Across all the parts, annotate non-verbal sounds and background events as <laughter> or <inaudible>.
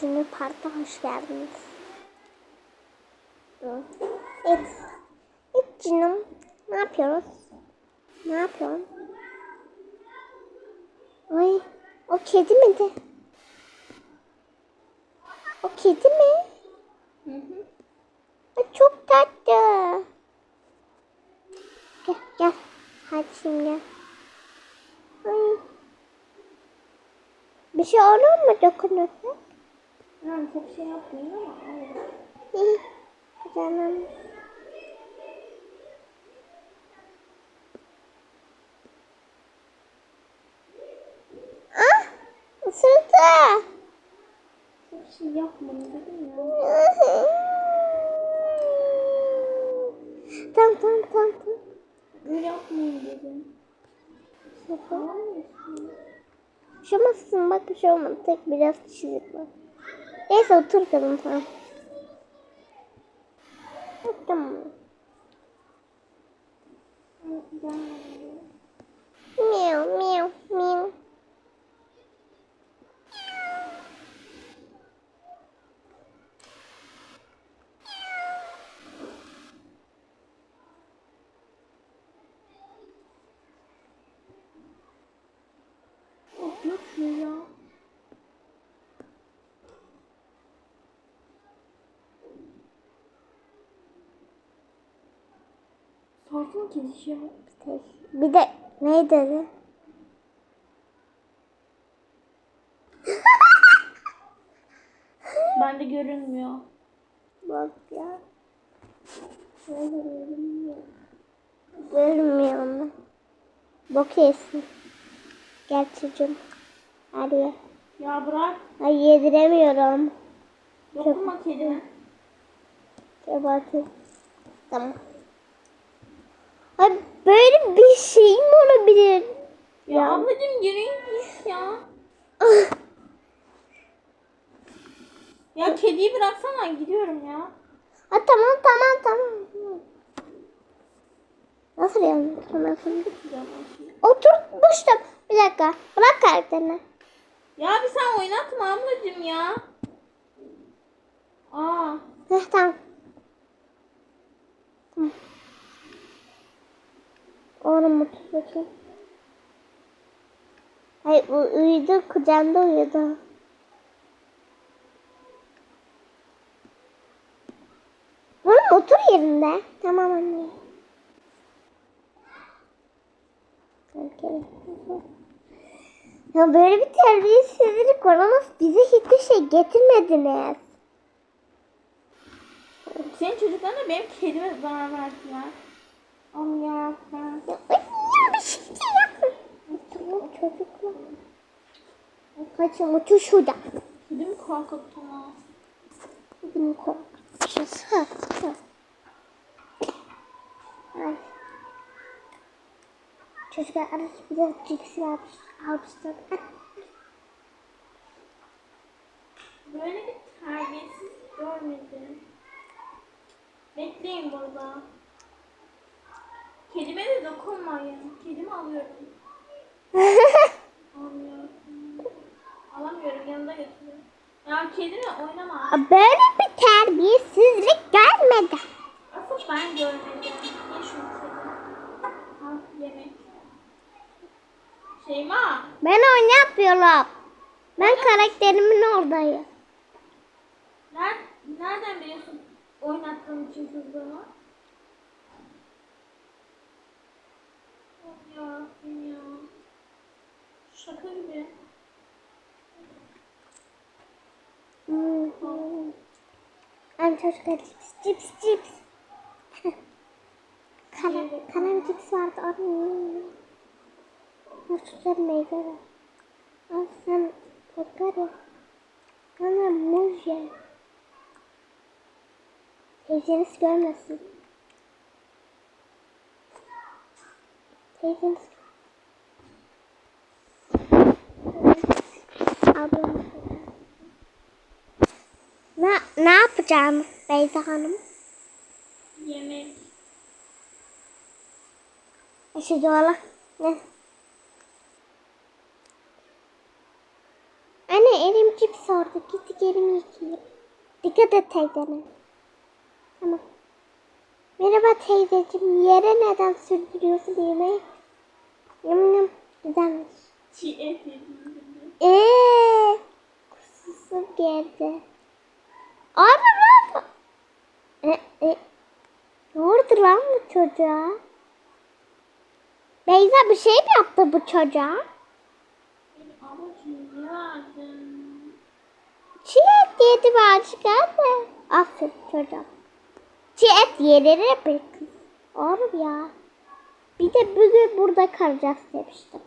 Şimdi parka hoş geldiniz. Evet. Evet canım. Ne yapıyoruz? Ne yapıyorsun? Ay o kedi miydi? O kedi mi? Hı hı. Ay, çok tatlı. Gel gel. Hadi şimdi. Ay. Bir şey olur mu dokunursa? Yani çok şey yapmıyor ama. <laughs> Canım. Ah! Isırdı. Çok şey yapmayın dedim ya. <laughs> tamam tamam tamam. Böyle yapmayın dedim. Anlamıyorsun. Şu masasın bak bir şey olmadı. Tek biraz çizik var. Neyse otur kadın tamam. Hı, Tamam. Miau miau miau. Of yok şu ya. Ya. Bir de ne dedi? Bende görünmüyor. Bak ya. Görünmüyor. Görünmüyor ama. Bok yesin. Gel çocuğum. Hadi ye. Ya bırak. Ay yediremiyorum. Dokunma kedime. Şöyle bakayım. Tamam. Ay böyle bir şey mi olabilir? Ya, Ya. ablacım yürüyün git ya. Ya kediyi bıraksana gidiyorum ya. Ha tamam tamam tamam. Nasıl yani? Nasıl? Oturtmuştum. Bir dakika. Bırak karakterini. Ya bir sen oynatma ablacım ya. Aa. Heh, tamam. Tamam. Oğlum otur bakayım. Hayır uyudu. Kucağımda uyudu. Oğlum otur yerinde. Tamam anne. Ya böyle bir terbiyesizlik olamaz. Bize hiçbir şey getirmediniz. Senin çocuklarına benim kedime zarar verdiler. Allah'ım ya. Ya, ya bir şey yapma. Tamam çocuklar. Kaçın otur şurada. Kedimi korkuttun ha. Bunu korkacağız. Ha, ha. Ay. Çocuklar arası biraz cips vermiş. Almışlar. Böyle bir terbiyesiz görmedim. Bekleyin burada. Kedime de dokunmayın. Alamıyorum. Alamıyorum yanında götürüyorum. Ya kedimle oynama. Böyle bir terbiyesizlik gelmedi. Asıl ben görmedim. Ye şunu. Al yemek. Şeyma. Ben oynatmıyorum. Ben karakterimin oradayım. Nereden, biliyorsun oynattığın için kızdığımı? Ya ya. Şaka gibi. Hmm. Ay çocuklar cips cips <laughs> cips. Kalem, kalem cips vardı. Ay. Çocuklar meyve ver. Al sen bakar ya. Bana muz ye. Teyzeniz görmesin. Teyzeniz Ablam. Ne, ne yapacağım Beyza Hanım? Yemek. Şu doğala. Ne? Anne elim cips orada. Git elimi yıkayayım. Dikkat et teyzene. Tamam. Merhaba teyzeciğim. Yere neden sürdürüyorsun yemeği? Yum yum. Güzelmiş. Çiğ et yedim. Eee. Kususu geldi. Abi lan. E, e. Ne oldu lan bu çocuğa? Beyza bir şey mi yaptı bu çocuğa? Ne? Çiğ et yedi başkanı. Aferin çocuğum. Çiğ et yenir bir kız. Oğlum ya. Bir de bugün burada kalacağız demiştim.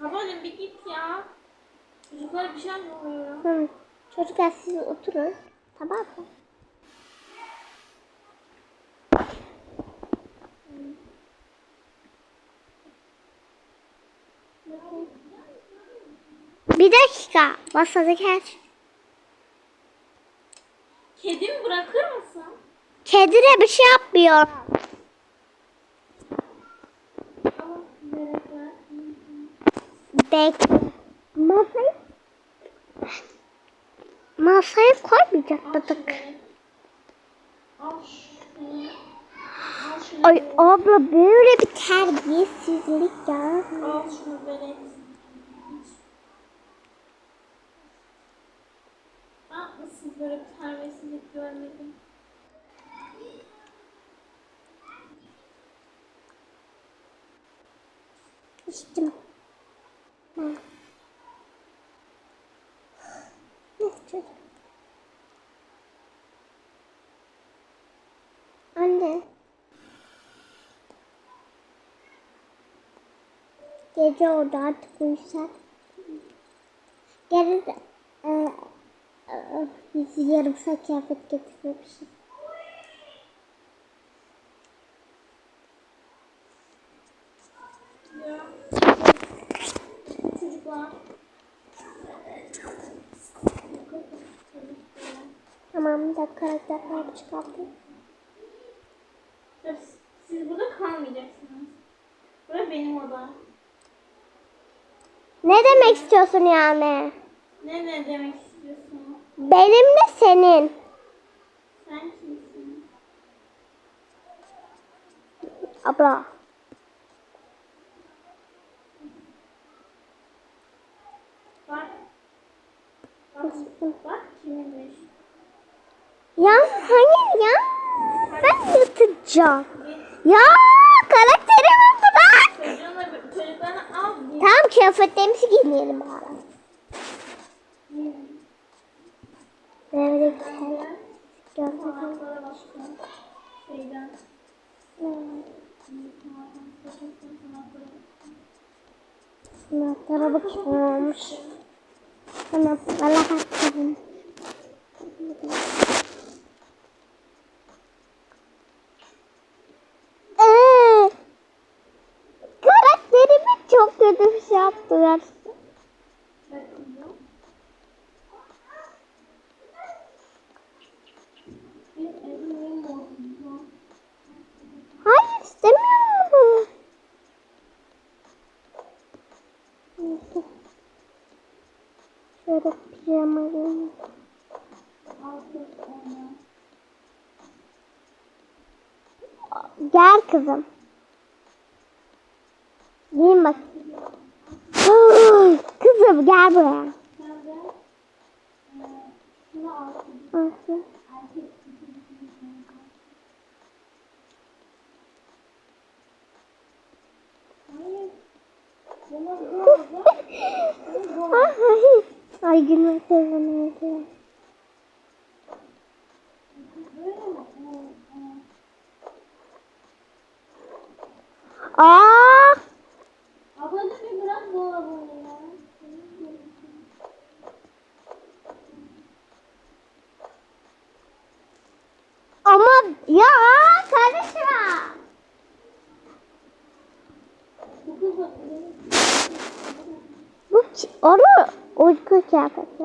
Ablacığım bir git ya. Çocuklar bir şey oluyor. Hı. Çocuklar siz oturun. Tamam mı? Bir dakika. Masada geç. Kedimi bırakır mısın? Kedine bir şey yapmıyor. Bekle. Masayı Masaya. Al şunu. Ay abla böyle bir terbiyesizlik ya. Al şunu. Ben nasıl böyle bir terbiyesizlik görmedim. İçtim. Ne çocuk? Anne. Gece orada artık uyusak. Geri de e, e, biz yarım saat kıyafet getirmemişiz. Ya. Çocuklar. Tamam bir dakika karakterler çıkarttım. Siz burada kalmayacaksınız. Burası benim odam. Ne demek istiyorsun yani? Ne ne demek istiyorsun? Benimle senin. Sen kimsin? Abla. Bak. Bak, bak kiminmiş. Ya hayır ya. Ben yatacağım. Git. Ya karakterimi bırak. Çocuğunu, çocuklarını al. Tamam kıyafetlerimizi giyinelim bari. Böyle güzel. Gördüm. Sınavlara bakayım olmuş. Tamam. Haklısın. Bozuldu. Hayır istemiyorum. Şöyle pijama giyeyim. Altı ona. Gel kızım. Giyin bak. Kızım gel buraya. Sen de eee, şunu al. Nasıl? Erkek Hayır. Bunu bu Ay, ay günün sevinirdi. Böyle mi? Evet, evet. Aa! Ablacığım bir bırak dolabını ya. Ama ya karışma. Bu onu uyku kıyafeti.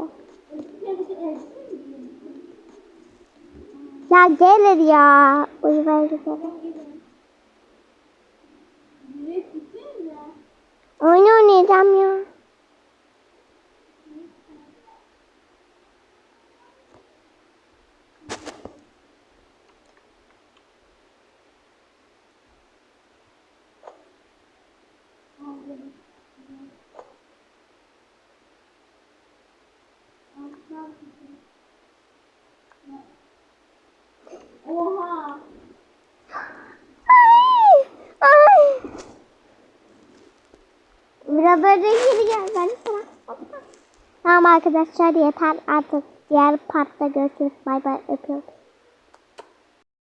Ya gelir ya. Uyumaya gidelim. Oyun oynayacağım ya. Oha. Ay, ay. Biraz önce geri gel ben sana. Tamam arkadaşlar yeter artık. Diğer partta görüşürüz. Bay bay öpüyorum.